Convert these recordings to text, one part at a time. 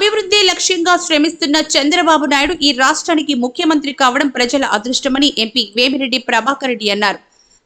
అభివృద్ధి లక్ష్యంగా శ్రమిస్తున్న చంద్రబాబు నాయుడు ఈ రాష్ట్రానికి ముఖ్యమంత్రి కావడం ప్రజల అదృష్టమని ఎంపీ వేమిరెడ్డి ప్రభాకర్ రెడ్డి అన్నారు.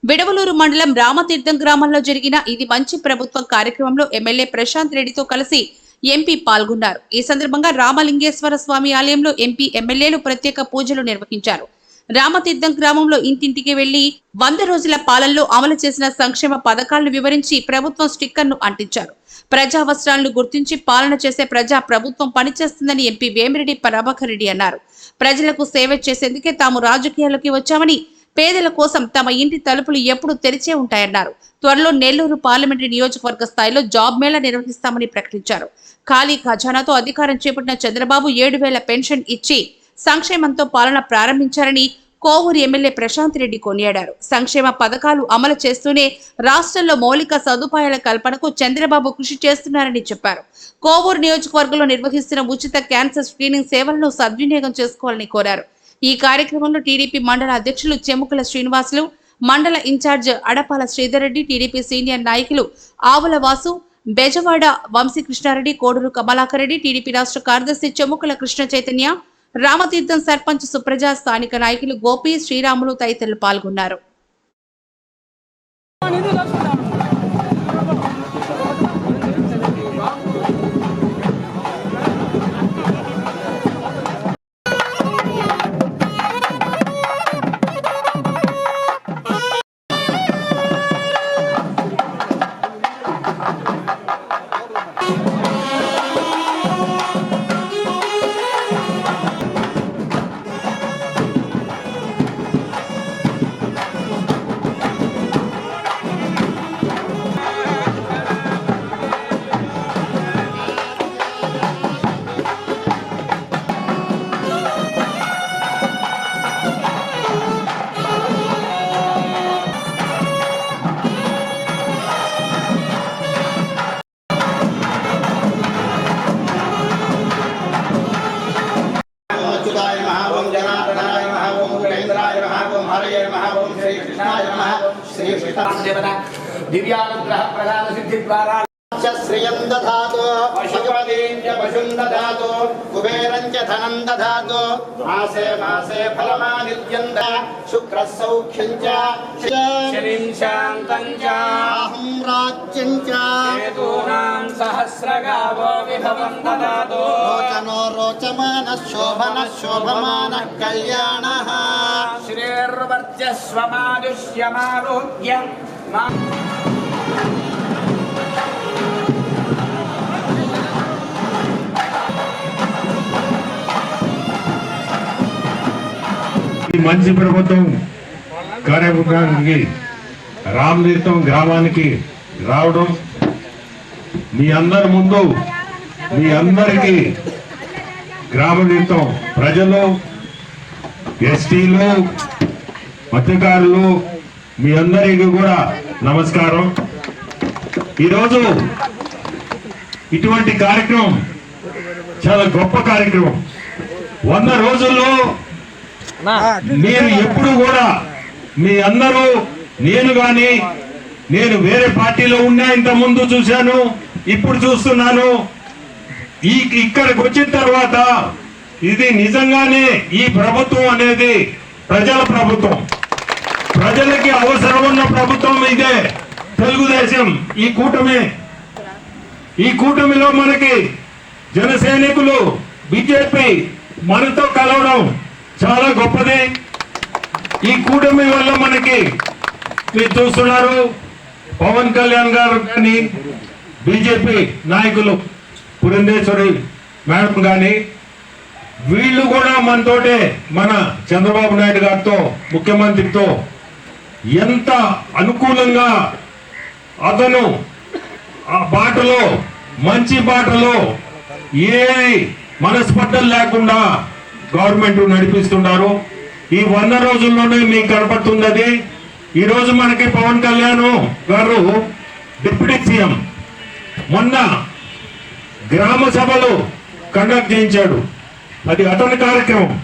విడవలూరు మండలం రామతీర్థం గ్రామంలో జరిగిన ఇది మంచి ప్రభుత్వం కార్యక్రమంలో ఎమ్మెల్యే ప్రశాంత్ రెడ్డితో కలిసి ఎంపీ పాల్గొన్నారు. ఈ సందర్భంగా రామలింగేశ్వర స్వామి ఆలయంలో ఎంపీ ఎమ్మెల్యేలు ప్రత్యేక పూజలు నిర్వహించారు. రామతీర్థం గ్రామంలో ఇంటింటికి వెళ్ళి వంద రోజుల పాలనలో అమలు చేసిన సంక్షేమ పథకాలను వివరించి ప్రభుత్వం స్టిక్కర్ను అంటించారు. ప్రజావసరాలను గుర్తించి పాలన చేసే ప్రజా ప్రభుత్వం పనిచేస్తుందని ఎంపీ వేమిరెడ్డి ప్రభాకర్ రెడ్డి అన్నారు. ప్రజలకు సేవ చేసేందుకే తాము రాజకీయాల్లోకి వచ్చామని పేదల కోసం తమ ఇంటి తలుపులు ఎప్పుడూ తెరిచే ఉంటాయన్నారు. త్వరలో నెల్లూరు పార్లమెంటరీ నియోజకవర్గ స్థాయిలో జాబ్ మేళా నిర్వహిస్తామని ప్రకటించారు. ఖాళీ ఖజానాతో అధికారం చేపట్టిన చంద్రబాబు ఏడు వేల పెన్షన్ ఇచ్చి సంక్షేమంతో పాలన ప్రారంభించారని కోవూరు ఎమ్మెల్యే ప్రశాంత్ రెడ్డి కొనియాడారు. సంక్షేమ పథకాలు అమలు చేస్తూనే రాష్ట్రంలో మౌలిక సదుపాయాల కల్పనకు చంద్రబాబు కృషి చేస్తున్నారని చెప్పారు. కోవూరు నియోజకవర్గంలో నిర్వహిస్తున్న ఉచిత క్యాన్సర్ స్క్రీనింగ్ సేవలను సద్వినియోగం చేసుకోవాలని కోరారు. ఈ కార్యక్రమంలో టీడీపీ మండల అధ్యక్షులు చెముకుల శ్రీనివాసులు మండల incharge Adapala Sridhar Reddy TDP senior నాయకులు ఆవుల వాసు బెజవాడ వంశీకృష్ణారెడ్డి కోడూరు కమలాకర్ రెడ్డి టీడీపీ రాష్ట్ర కార్యదర్శి చెముకుల కృష్ణ చైతన్య రామతీర్థం సర్పంచ్ సుప్రజ స్థానిక నాయకులు గోపి శ్రీరాములు తదితరులు పాల్గొన్నారు. ఉపేంద్రాయ నమః ఓం హరయే నమః ఓం శ్రీకృష్ణాయ నమః. శ్రీకృష్ణదేవత దివ్యానుగ్రహ ప్రధాన సిద్ధి ద్వారా శ్రియం च श्रियं दधातु। पशुपतिं च पशुं दधातु। कुबेरं च धनं मासे मासे फलमादित्यं शुक्रः सौख्यं च। शनिं शान्तं च। अहं राज्यं च। हेतूनां सहस्रगावो विभवं ददातु रोचनो रोचमानः शोभनः शोभमानः कल्याणः। श्रीर्वर्चस्वमादुष्यमारोग्यं मा మంచి ప్రభుత్వం కార్యక్రమానికి రామతీర్థం గ్రామానికి రావడం మీ అందరి ముందు మీ అందరికీ గ్రామతీర్థం ప్రజలు ఎస్టీలు మత్స్యకారులు మీ అందరికీ కూడా నమస్కారం. ఈరోజు ఇటువంటి కార్యక్రమం చాలా గొప్ప కార్యక్రమం. వంద రోజుల్లో నేను ఎప్పుడు కూడా మీ అందరూ నేను గాని నేను వేరే పార్టీలో ఉన్నా ఇంత ముందు చూశాను ఇప్పుడు చూస్తున్నాను. ఈ ఇక్కడికి వచ్చిన తర్వాత ఇది నిజంగానే ఈ ప్రభుత్వం అనేది ప్రజల ప్రభుత్వం. ప్రజలకి అవసరం ఉన్న ప్రభుత్వం ఇదే తెలుగుదేశం ఈ కూటమి. ఈ కూటమిలో మనకి జన సైనికులు బీజేపీ మనతో కలవడం. చాలా గొప్పది. ఈ కూటమి వల్ల మనకి మీరు చూస్తున్నారు పవన్ కళ్యాణ్ గారు కానీ బీజేపీ నాయకులు పురంధేశ్వరి మేడం కానీ వీళ్ళు కూడా మనతోటే మన చంద్రబాబు నాయుడు గారితో ముఖ్యమంత్రితో ఎంత అనుకూలంగా అతను ఆ బాటలో మంచి బాటలో ఏ మనస్పర్ధలు లేకుండా గవర్నమెంట్ నడిపిస్తున్నారు ఈ వంద రోజుల్లోనే మీకు కనపడుతున్నది. ఈరోజు మనకి పవన్ కళ్యాణ్ గారు డిప్యూటీ సీఎం. మొన్న గ్రామ సభలు కండక్ట్ చేయించాడు. అది అతని కార్యక్రమం.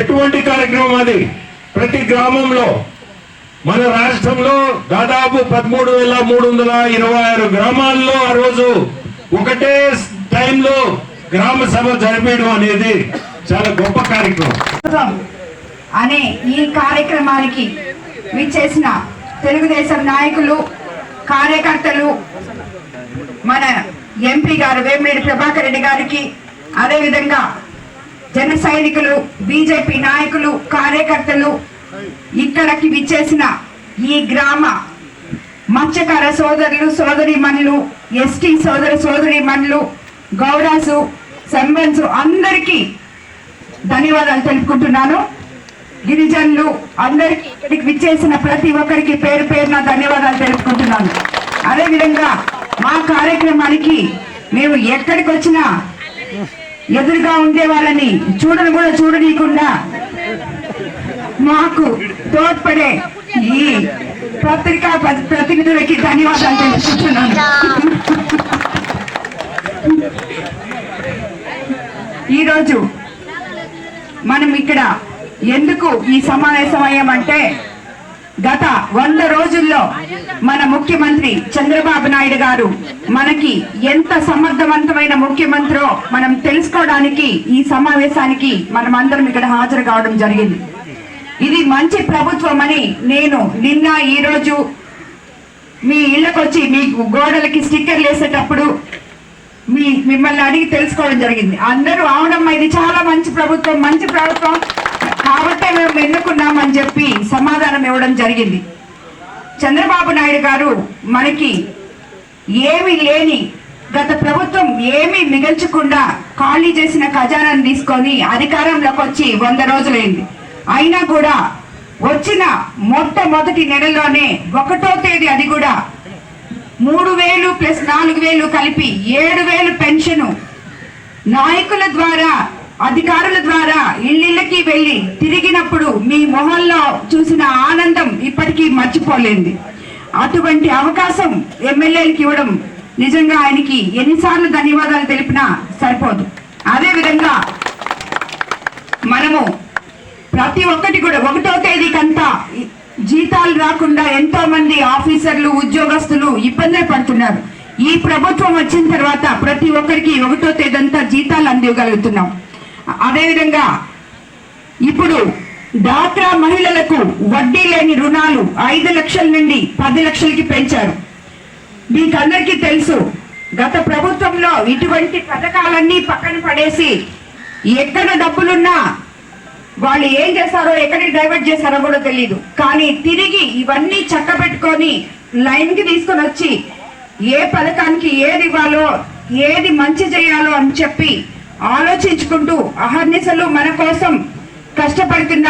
ఎటువంటి కార్యక్రమం అది? ప్రతి గ్రామంలో మన రాష్ట్రంలో దాదాపు పదమూడు వేల మూడు వందల ఇరవై ఆరు గ్రామాల్లో ఆ రోజు ఒకటే టైంలో గ్రామ సభ జరిపేయడం అనేది చాలా గొప్ప కార్యక్రమం. అనే ఈ కార్యక్రమానికి విచ్చేసిన తెలుగుదేశం నాయకులు కార్యకర్తలు మన ఎంపీ గారు వేమిరెడ్డి ప్రభాకర్ రెడ్డి గారికి అదేవిధంగా జన సైనికులు బీజేపీ నాయకులు కార్యకర్తలు ఇక్కడికి విచ్చేసిన ఈ గ్రామ మత్స్యకార సోదరులు సోదరిమణులు ఎస్టీ సోదర సోదరి మనులు గౌడాసు సంబన్స్ అందరికీ ధన్యవాదాలు తెలుపుకుంటున్నాను. గిరిజనులు అందరికి ఇక్కడికి విచ్చేసిన ప్రతి ఒక్కరికి పేరు పేరున ధన్యవాదాలు తెలుపుకుంటున్నాను. అదేవిధంగా మా కార్యక్రమానికి మేము ఎక్కడికి వచ్చినా ఎదురుగా ఉండే వాళ్ళని చూడను కూడా చూడనీయకుండా మాకు తోడ్పడే ఈ పత్రికా ప్రతినిధులకి ధన్యవాదాలు తెలుపుకుంటున్నాను. ఈరోజు మనం ఇక్కడ ఎందుకు ఈ సమావేశం అయ్యామంటే గత వంద రోజుల్లో మన ముఖ్యమంత్రి చంద్రబాబు నాయుడు గారు మనకి ఎంత సమర్థవంతమైన ముఖ్యమంత్రో మనం తెలుసుకోవడానికి ఈ సమావేశానికి మనం అందరం ఇక్కడ హాజరు కావడం జరిగింది. ఇది మంచి ప్రభుత్వం అని నేను నిన్న ఈ రోజు మీ ఇళ్ళకొచ్చి మీ గోడలకి స్టిక్కర్లు వేసేటప్పుడు మీ మిమ్మల్ని అడిగి తెలుసుకోవడం జరిగింది. అందరూ అవునమ్మా ఇది చాలా మంచి ప్రభుత్వం మంచి ప్రభుత్వం. కాబట్టే మేము ఎన్నుకున్నామని చెప్పి సమాధానం ఇవ్వడం జరిగింది. చంద్రబాబు నాయుడు గారు మనకి ఏమి లేని గత ప్రభుత్వం ఏమీ మిగల్చకుండా ఖాళీ చేసిన ఖజానాను తీసుకొని అధికారంలోకి వచ్చి వంద రోజులైంది. అయినా కూడా వచ్చిన మొట్టమొదటి నెలలోనే ఒకటో తేదీ అది కూడా మూడు వేలు ప్లస్ నాలుగు వేలు కలిపి ఏడు వేలు పెన్షను. నాయకుల ద్వారా అధికారుల ద్వారా ఇళ్ళిళ్ళకి వెళ్ళి తిరిగినప్పుడు మీ మొహంలో చూసిన ఆనందం ఇప్పటికీ మర్చిపోలేంది అటువంటి అవకాశం ఎమ్మెల్యేలకు ఇవ్వడం నిజంగా ఆయనకి ఎన్నిసార్లు ధన్యవాదాలు తెలిపినా సరిపోదు. అదేవిధంగా మనము ప్రతి ఒక్కటి కూడా ఒకటో తేదీకంతా రాకుండా ఎంతో మంది ఆఫీసర్లు ఉద్యోగస్తులు ఇబ్బందులు పడుతున్నారు. ఈ ప్రభుత్వం వచ్చిన తర్వాత ప్రతి ఒక్కరికి ఒకటో తేదంతా జీతాలు అందివ్వగలుగుతున్నాం. అదేవిధంగా ఇప్పుడు డాక్రా మహిళలకు వడ్డీ లేని రుణాలు ఐదు లక్షల నుండి పది లక్షలకి పెంచారు. మీకు అందరికీ తెలుసు గత ప్రభుత్వంలో ఇటువంటి పథకాలన్నీ పక్కన పడేసి ఎక్కడ డబ్బులున్నా వాళ్ళు ఏం చేస్తారో ఎక్కడికి డైవర్ట్ చేస్తారో కూడా తెలియదు కానీ తిరిగి ఇవన్నీ చక్కబెట్టుకొని లైన్కి తీసుకొని వచ్చి ఏ పథకానికి ఏది ఇవ్వాలో ఏది మంచి చేయాలో అని చెప్పి ఆలోచించుకుంటూ అహర్నిశలు మన కోసం కష్టపడుతున్న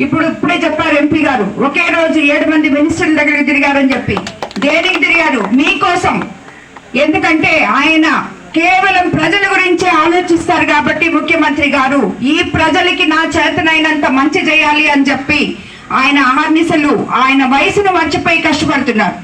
ఇప్పుడు ఇప్పుడే చెప్పారు ఎంపీ గారు ఒకే రోజు ఏడు మంది మినిస్టర్ల దగ్గరికి తిరిగారని చెప్పి. దేనికి తిరిగారు? మీకోసం. ఎందుకంటే ఆయన కేవలం ప్రజల గురించే ఆలోచిస్తారు కాబట్టి ముఖ్యమంత్రి గారు ఈ ప్రజలకి నా చేతనైనంత మంచి చేయాలి అని చెప్పి ఆయన ఆహర్నిశలు ఆయన వయసును మర్చిపోయి కష్టపడుతున్నారు.